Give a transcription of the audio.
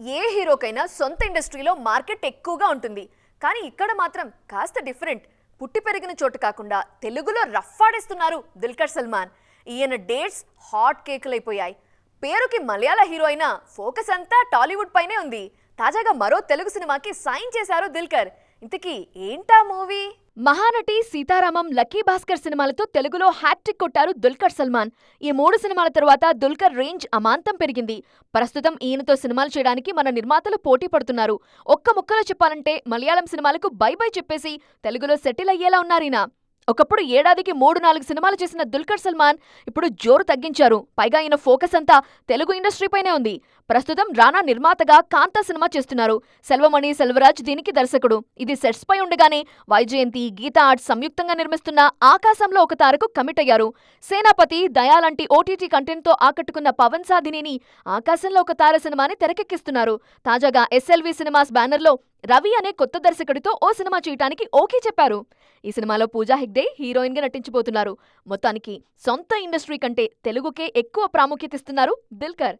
ఏ హీరోకైనా సొంత ఇండస్ట్రీలో మార్కెట్ ఎక్కువగా ఉంటుంది. కానీ ఇక్కడ మాత్రం కాస్త డిఫరెంట్. పుట్టి పెరిగిన చోటు కాకుండా తెలుగులో రఫ్ ఆడేస్తున్నారు దిల్కర్ సల్మాన్. ఈయన డేట్స్ హాట్ కేకులైపోయాయి. పేరుకి మలయాళ హీరో అయినా ఫోకస్ అంతా టాలీవుడ్ పైనే ఉంది. తాజాగా మరో తెలుగు సినిమాకి సైన్ చేశారు దిల్కర్. ఇంతకీ ఏంటా మూవీ? మహానటి సీతారామం లక్కీ భాస్కర్ సినిమాలతో తెలుగులో హ్యాట్రిక్ కొట్టారు దుల్కర్ సల్మాన్. ఈ మూడు సినిమాల తరువాత దుల్కర్ రేంజ్ అమాంతం పెరిగింది. ప్రస్తుతం ఈయనతో సినిమాలు చేయడానికి మన నిర్మాతలు పోటీ పడుతున్నారు. ఒక్క ముక్కలో చెప్పాలంటే మలయాళం సినిమాలకు బై బై చెప్పేసి తెలుగులో సెటిల్ అయ్యేలా ఉన్నారీనా ఒకప్పుడు ఏడాదికి మూడు నాలుగు సినిమాలు చేసిన దుల్కర్ సల్మాన్ ఇప్పుడు జోరు తగ్గించారు. పైగా ఈయన ఫోకస్ అంతా తెలుగు ఇండస్ట్రీపైనే ఉంది. ప్రస్తుతం రానా నిర్మాతగా కాంతా సినిమా చేస్తున్నారు. సెల్వమణి సెల్వరాజ్ దీనికి దర్శకుడు. ఇది సెట్స్ పై ఉండగానే వైజయంతి గీతా ఆర్ట్స్ సంయుక్తంగా నిర్మిస్తున్న ఆకాశంలో ఒక తారకు కమిట్ అయ్యారు. సేనాపతి దయా లాంటి ఓటీటీ కంటెంట్తో ఆకట్టుకున్న పవన్ సాధినేని ఆకాశంలో ఒక తార సినిమాని తెరకెక్కిస్తున్నారు. తాజాగా ఎస్ఎల్వి సినిమాస్ బ్యానర్లో రవి అనే కొత్త దర్శకుడితో ఓ సినిమా చేయటానికి ఓకే చెప్పారు. ఈ సినిమాలో పూజా హెగ్డే హీరోయిన్గా నటించబోతున్నారు. మొత్తానికి సొంత ఇండస్ట్రీ కంటే తెలుగుకే ఎక్కువ ప్రాముఖ్యత ఇస్తున్నారు దిల్కర్.